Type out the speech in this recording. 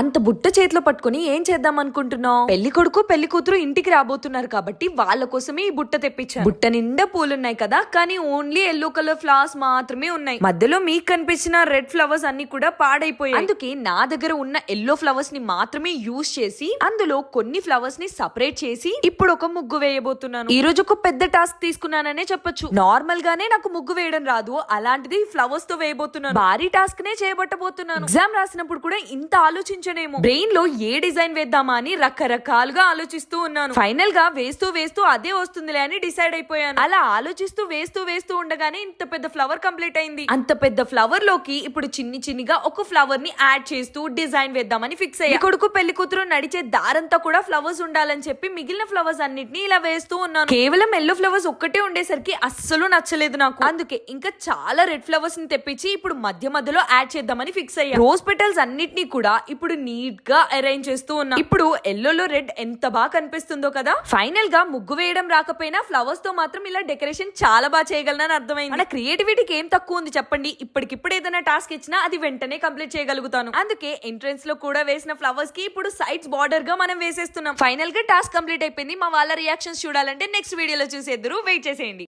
అంత బుట్ట చేతిలో పట్టుకొని ఏం చేద్దాం అనుకుంటున్నావు? పెళ్ళి కొడుకు పెళ్ళి కూతురు ఇంటికి రాబోతున్నారు కాబట్టి వాళ్ళ కోసమే ఈ బుట్ట తెప్పించాను. బుట్ట నిండా పూలున్నాయి కదా కానీ ఓన్లీ ఎల్లో కలర్ ఫ్లవర్స్ మాత్రమే ఉన్నాయి. మధ్యలో మీకు కనిపించిన రెడ్ ఫ్లవర్స్ అన్ని కూడా పాడైపోయాయి. అందుకే నా దగ్గర ఉన్న ఎల్లో ఫ్లవర్స్ని మాత్రమే యూజ్ చేసి అందులో కొన్ని ఫ్లవర్స్ని సపరేట్ చేసి ఇప్పుడు ఒక ముగ్గు వేయబోతున్నాను. ఈ రోజు ఒక పెద్ద టాస్క్ తీసుకున్నాననే చెప్పొచ్చు. నార్మల్ గానే నాకు ముగ్గు వేయడం రాదు అలాంటిది ఫ్లవర్స్తో వేయబోతున్నాను. భారీ టాస్క్ నే చేయబట్టబోతున్నాను ఎగ్జామ్ రాసినప్పుడు కూడా ఇంత ఆలోచించనేమో. బ్రెయిన్లో ఏ డిజైన్ వేద్దామా అని రకరకాలుగా ఆలోచిస్తూ ఉన్నాను. ఫైనల్గా వేస్తూ వేస్తూ అదే వస్తుందిలే అని డిసైడ్ అయిపోయాను. అలా ఆలోచిస్తూ వేస్తూ వేస్తూ ఉండగానే ఇంత పెద్ద ఫ్లవర్ కంప్లీట్ అయింది. అంత పెద్ద ఫ్లవర్లోకి ఇప్పుడు చిన్ని చిన్నిగా ఒక ఫ్లవర్ని యాడ్ చేస్తూ డిజైన్ వేద్దామని ఫిక్స్ అయ్యా. కొడుకు పెళ్ళి కూతురు నడిచే దారంతా కూడా ఫ్లవర్స్ ఉండాలని చెప్పి మిగిలిన ఫ్లవర్స్ అన్నిటిని ఇలా వేస్తూ ఉన్నాను. కేవలం ఎల్లో ఫ్లవర్స్ ఒక్కటే ఉండేసరికి అస్సలు నచ్చలేదు నాకు. అందుకే ఇంకా చాలా రెడ్ ఫ్లవర్స్ని తెప్పించి ఇప్పుడు మధ్య మధ్యలో యాడ్ చేద్దామని ఫిక్స్ అయ్యా. రోజ్ పెటల్స్ అన్నిటిని కూడా ఇప్పుడు నీట్గా అరేంజ్ చేస్తూ ఉన్నా. ఇప్పుడు ఎల్లోలో రెడ్ ఎంత బాగా కనిపిస్తుందో కదా? ఫైనల్గా ముగ్గు వేయడం రాకపోయినా ఫ్లవర్స్తో మాత్రం ఇలా డెకరేషన్ చాలా బాగా చేయగలనని అర్థమైంది. మన క్రియేటివిటీకి ఏం తక్కువ ఉంది చెప్పండి? ఇప్పటికిప్పుడు ఏదైనా టాస్క్ ఇచ్చినా అది వెంటనే కంప్లీట్ చేయగలుగుతాను. అందుకే ఎంట్రన్స్లో కూడా వేసిన ఫ్లవర్స్కి ఇప్పుడు సైడ్స్ బార్డర్గా మనం వేసేస్తున్నాం. ఫైనల్గా టాస్క్ కంప్లీట్ అయిపోయింది. మా వాళ్ళ రియాక్షన్స్ చూడాలంటే నెక్స్ట్ వీడియోలో చూసేద్దరు. వెయిట్ చేసేయండి.